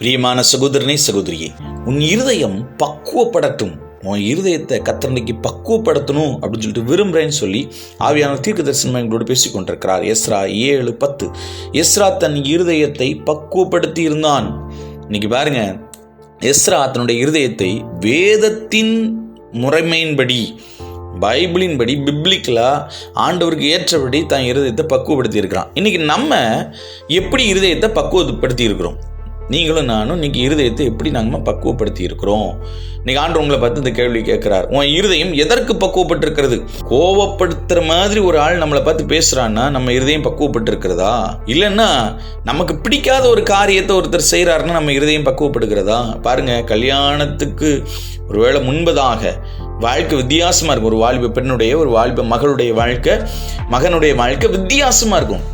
பிரியமான சகோதரனே சகோதரியே உன் இருதயம் பக்குவப்படட்டும். உன் இருதயத்தை கத்தனைக்கு பக்குவப்படுத்தணும் அப்படின்னு சொல்லிட்டு விரும்புகிறேன்னு சொல்லி ஆவியான தீர்க்க தரிசனம் எங்களோடு பேசி கொண்டிருக்கிறார் எஸ்ரா ஏழு பத்து. எஸ்ரா தன் இருதயத்தை பக்குவப்படுத்தி இருந்தான் இன்னைக்கு பாருங்க எஸ்ரா தன்னுடைய இருதயத்தை வேதத்தின் முறைமையின்படி பைபிளின்படி பிப்ளிக்கலா ஆண்டவருக்கு ஏற்றபடி தான் இருதயத்தை பக்குவப்படுத்தி இருக்கிறான் இன்னைக்கு நம்ம எப்படி இருதயத்தை பக்குவப்படுத்தி இருக்கிறோம் நீங்களும் நானும் இன்னைக்கு இருதயத்தை எப்படி நாங்கள் பக்குவப்படுத்தி இருக்கிறோம் இன்னைக்கு ஆண்டு உங்களை பார்த்து இந்த கேள்வி கேட்கிறார். உன் இருதயம் எதற்கு பக்குவப்பட்டிருக்கிறது? கோவப்படுத்துற மாதிரி ஒரு ஆள் நம்மளை பார்த்து பேசுறான்னா நம்ம இருதயம் பக்குவப்பட்டிருக்கிறதா? இல்லைன்னா நமக்கு பிடிக்காத ஒரு காரியத்தை ஒருத்தர் செய்கிறாருன்னா நம்ம இருதயம் பக்குவப்படுகிறதா? பாருங்க கல்யாணத்துக்கு ஒருவேளை முன்பதாக வாழ்க்கை வித்தியாசமாக இருக்கும். ஒரு வாலிப பெண்ணுடைய ஒரு வாலிப மகளுடைய வாழ்க்கை மகனுடைய வாழ்க்கை வித்தியாசமாக இருக்கும்.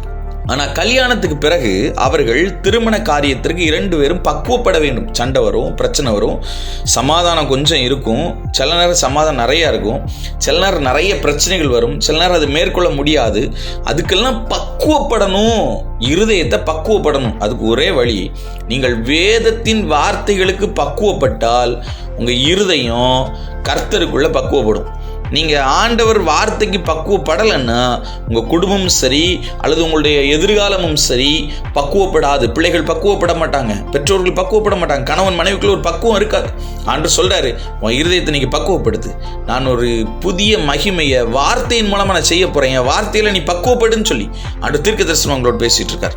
ஆனால் கல்யாணத்துக்கு பிறகு அவர்கள் திருமண காரியத்திற்கு இரண்டு பேரும் பக்குவப்பட வேண்டும். சண்டை வரும் பிரச்சனை வரும். சமாதானம் கொஞ்சம் இருக்கும். சில நேரம் சமாதானம் நிறையா இருக்கும். சில நேரம் நிறைய பிரச்சனைகள் வரும். சில நேரம் அது மேற்கொள்ள முடியாது. அதுக்கெல்லாம் பக்குவப்படணும். இருதயத்தை பக்குவப்படணும். அதுக்கு ஒரே வழி நீங்கள் வேதத்தின் வார்த்தைகளுக்கு பக்குவப்பட்டால் உங்கள் இருதயம் கர்த்தருக்குள்ளே பக்குவப்படும். நீங்கள் ஆண்டவர் வார்த்தைக்கு பக்குவப்படலைன்னா உங்கள் குடும்பமும் சரி அல்லது உங்களுடைய எதிர்காலமும் சரி பக்குவப்படாது. பிள்ளைகள் பக்குவப்பட மாட்டாங்க. பெற்றோர்கள் பக்குவப்பட மாட்டாங்க. கணவன் மனைவிக்குள்ள ஒரு பக்குவம் இருக்காது. ஆண்டு சொல்கிறாரு உன் இருதயத்தை நீங்கள் பக்குவப்படுத்து. நான் ஒரு புதிய மகிமையை வார்த்தையின் மூலமாக நான் செய்ய போகிறேன் என் வார்த்தையில் நீ பக்குவப்படுன்னு சொல்லி. ஆண்டு தீர்க்க தரிசனம் உங்களோட பேசிகிட்டு இருக்கார்.